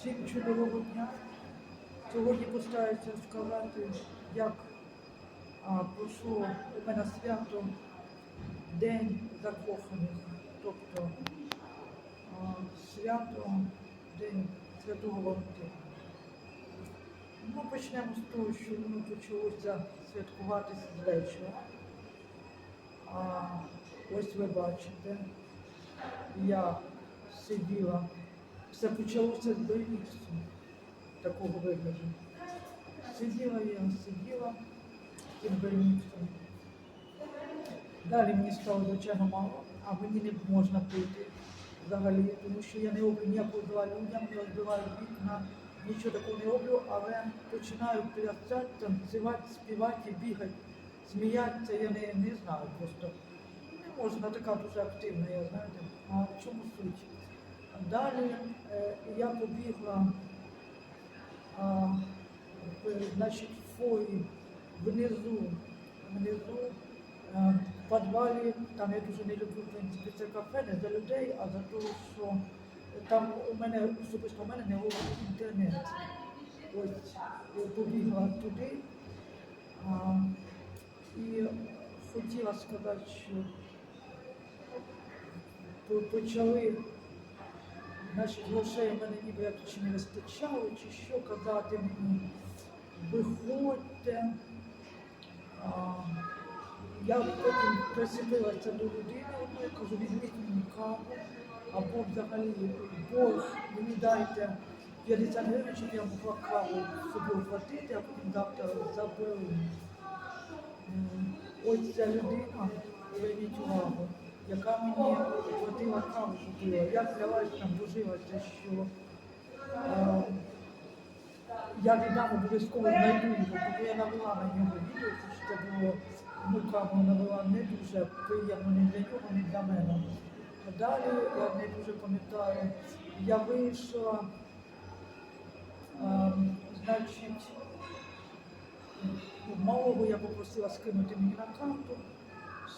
Всім чудового дня. Сьогодні постараюся сказати, як а, пройшло у мене свято День закоханих, тобто а, свято День Святого Валентина. Ну, почнемо з того, що воно почалося святкуватися з вечора. А, ось ви бачите, я сиділа. Все почалося з больниці такого вигляду. Сиділа я, сиділа під больницею. Далі мені стало звичайно мало, а мені не можна пити взагалі, тому що я не роблю ніякого зла людям, не розбиваю вікна, нічого такого не роблю, але починаю плясати, танцювати, співати, бігати, сміятися, я не, не знаю просто. Не можна така дуже активна, я знаєте. А в чому суть? Далі е, я побігла а, значить, в фої внизу, внизу е, в підвалі, там я дуже не люблю, в принципі, це кафе не за людей, а за те, що там у мене особисто у мене не ловить інтернет. Ось я побігла туди а, і хотіла сказати, що почали Значить, грошей в мене ніби як чи не вистачало, чи що казати мені, виходьте. А, я потім присипилася до людини, одної, кажу, візьміть мені каву, або взагалі борг мені дайте 50 гривень, щоб я могла каву собі оплатити, а потім завтра заберу. Ось ця людина, зверніть увагу, яка мені платила каву купила. Я клялась там божилася, що е, я віддам обов'язково знайду його, тому я навела на нього відео, що це було ну, каву навела не дуже приємно ні для нього, ні для мене. А Далі я не дуже пам'ятаю, я вийшла, е, значить, малого я попросила скинути мені на карту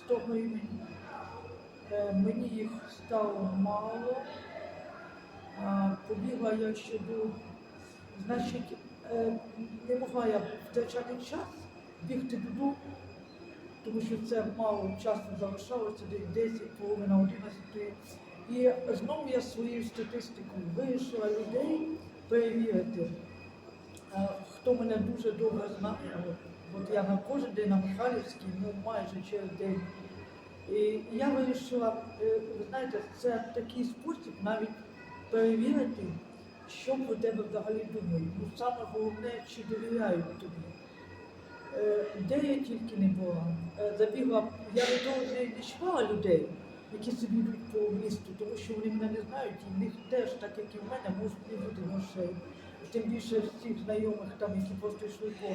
100 гривень. Е, Мені їх стало мало. Побігла я ще до, значить, е, не могла я втрачати час, бігти додому, тому що це мало часу залишалося, десь 10, половина 11. І знову я своєю статистикою вирішила людей перевірити. Хто мене дуже добре знає, от я на кожен день на Михайлівській, ну майже через день. І я вирішила, е, ви знаєте, це такий спосіб навіть перевірити, що про тебе взагалі думають. Ну саме головне, чи довіряють тобі. Е, Де я тільки не була. Е, Забігла, я до не чіпала людей, які собі йдуть по місту, тому що вони мене не знають, і в них теж, так як і в мене, можуть не бути грошей. Тим більше всіх знайомих, там, які просто йшли по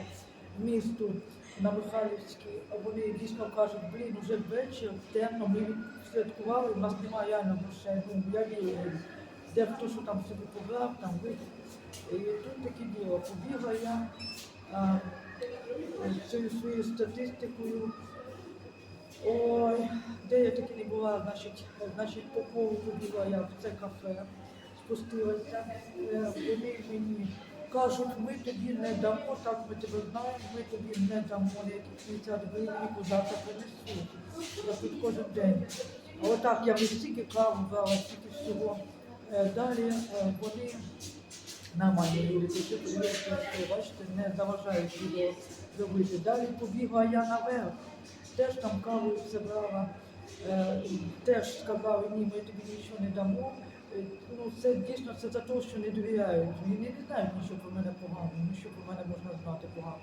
місту на Михайлівській, а вони дійсно кажуть, блін, вже вечір, темно, ми святкували, у нас немає реально грошей, ну, я вірю. Де хто що там собі побрав, там випив. І тут таке діло. Побігла я а, цією своєю статистикою. Ой, де я таки не була, значить, значить, по колу побігла я в це кафе, спустилася. Е, Вони мені кажуть, ми тобі не дамо, так ми тебе знаємо, ми тобі не дамо якісь 50 гривень, завтра принесу. Я тут кожен день. А отак я вже стільки каву брала, стільки всього. Е, Далі е, вони нормальні люди, які подивляються, бачите, не заважають відео робити. Далі побігла я наверх, теж там каву все теж сказали, ні, ми тобі нічого не дамо. Е, Ну, це дійсно це за те, що не довіряють. Вони не знають нічого про мене поганого, нічого про мене можна знати погано.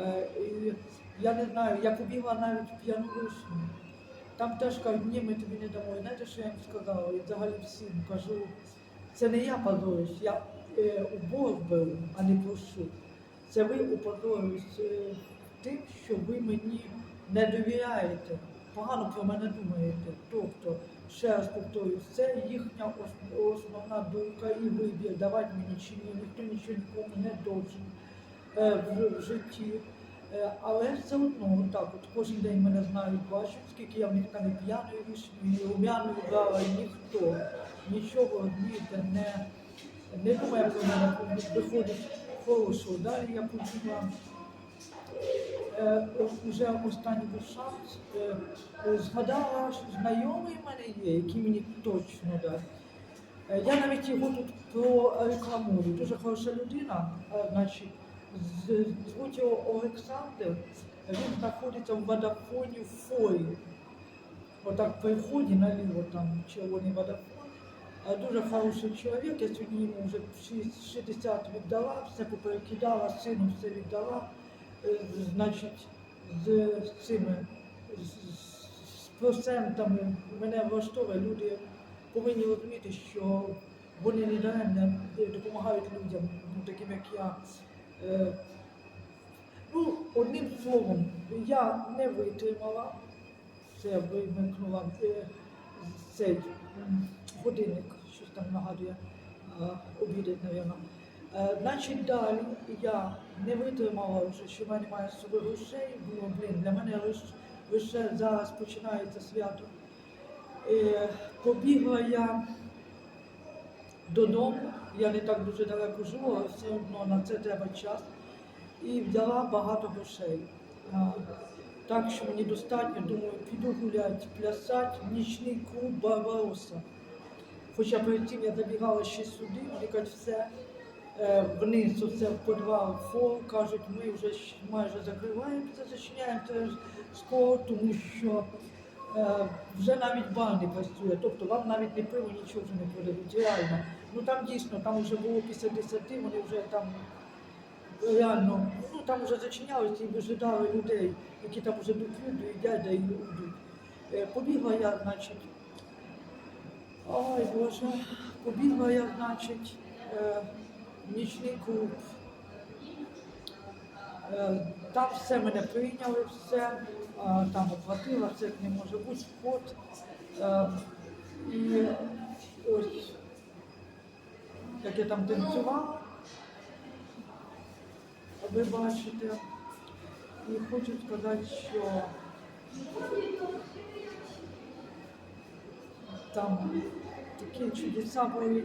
Е, і я не знаю, я побігла навіть в п'яну вишню. Там теж кажуть, ні, ми тобі не дамо. І знаєте, що я їм сказала? І взагалі всім кажу, це не я позорюсь, я е, у Бога беру, а не прошу. Це ви упозорюсь е, тим, що ви мені не довіряєте, погано про мене думаєте. Тобто, ще раз повторюю, це їхня основна думка і вибір, давати мені чи ні, ніхто нічого нікому не должен в, в житті. Е, Але все одно, так, от кожен день мене знають, бачать, скільки я в них там і п'яної вишні, і румяної брала, і ніхто нічого розумієте, не Не думаю, про мене виходить хорошо. Далі я почула е, вже останній шанс. Е, згадала, що знайомий мене є, який мені точно дасть. Е, Я навіть його тут прорекламую. Дуже хороша людина, значить, звуть його Олександр. Він знаходиться в Водафоні в Фої. Отак при вході наліво там червоний водофон. А Дуже хороший чоловік, я сьогодні йому вже шість- 60 віддала, все поперекидала, сину все віддала. Значить, з цими з, процентами мене влаштовує. Люди повинні розуміти, що вони не даремно допомагають людям, ну, таким як я. Е, Ну, одним словом, я не витримала, це вимикнула е, цей годинник, щось там нагадує, е, обідать, мабуть. Е, Значить, далі я не витримала вже, що в мене немає з собою грошей, було, блін, для мене лише, зараз починається свято. Е, Побігла я додому, я не так дуже далеко живу, але все одно на це треба час. І взяла багато грошей. А, Так що мені достатньо, думаю, піду гуляти, плясати, в нічний клуб Барбароса. Хоча перед цим я забігала ще сюди, кажуть, все е, вниз, оце в підвал, фол, кажуть, ми вже майже закриваємося, зачиняємо це скоро, тому що е, вже навіть бар не працює. Тобто вам навіть не пиво, нічого не продають. Реально. Ну там дійсно, там вже було після 10, вони вже там реально, ну там вже зачинялися і вижидали людей, які там вже доп'ють, доїдять, да і йдуть. Побігла я, значить, ой Боже, побігла я, значить, е, нічний клуб. Е, Там все мене прийняли, все, там оплатила, все не може бути, вход. Е, І ось, як я там танцювала, ви бачите, і хочу сказати, що там такі чудеса були.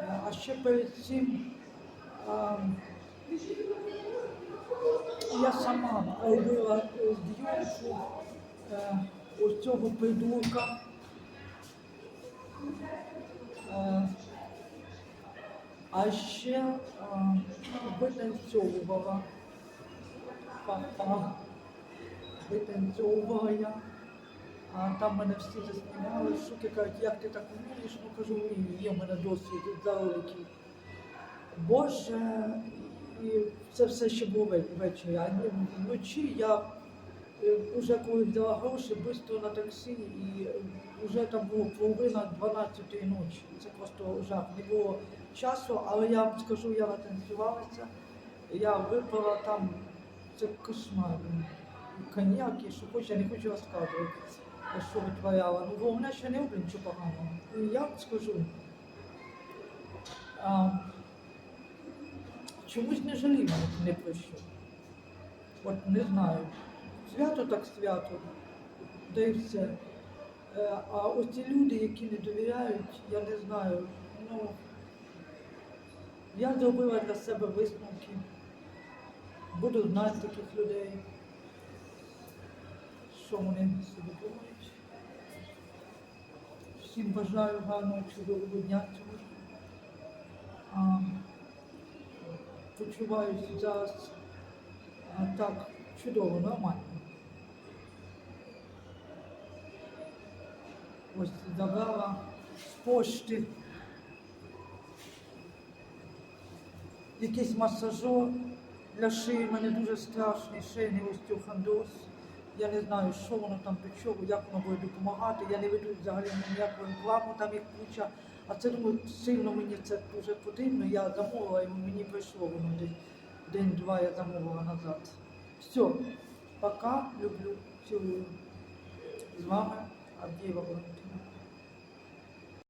Е, А ще перед цим я сама робила е, е, ось цього придурка. Е, а ще а, витанцьовувала. Папа. Витанцьовувала я. А там мене всі заснімали, шуки кажуть, як ти так вмієш? Ну кажу, вмію, є в мене досвід за. Боже, і це все ще було ве- ввечері. А вночі я вже коли взяла гроші, швидко на таксі, і вже там було половина 12-ї ночі. Це просто жах. Не було часу, але я вам скажу, я натанцювалася, я випила там, це кошмар. Коньяк, і що хочу, я не хочу розказувати, що витворяла. Ну, головне, що не роблю нічого поганого. І я скажу. А, чомусь не жалію не про що. От не знаю. Свято так свято, та й все. Е, А ось ці люди, які не довіряють, я не знаю. Ну, я зробила для себе висновки. Буду знати таких людей, що вони собі думають. Всім бажаю гарного чудового дня. А, почуваюся зараз а, так чудово, нормально. Ось забрала з пошти якийсь масажер для шиї. Мене дуже страшний шийний остеохондроз. Я не знаю, що воно там до чого, як воно буде допомагати. Я не веду взагалі ніяку рекламу, там їх куча. А це думаю, сильно мені це дуже потрібно. Я замовила і мені прийшло воно десь день-два я замовила назад. Все, пока, люблю, цілую. З вами Авдієва Валентина.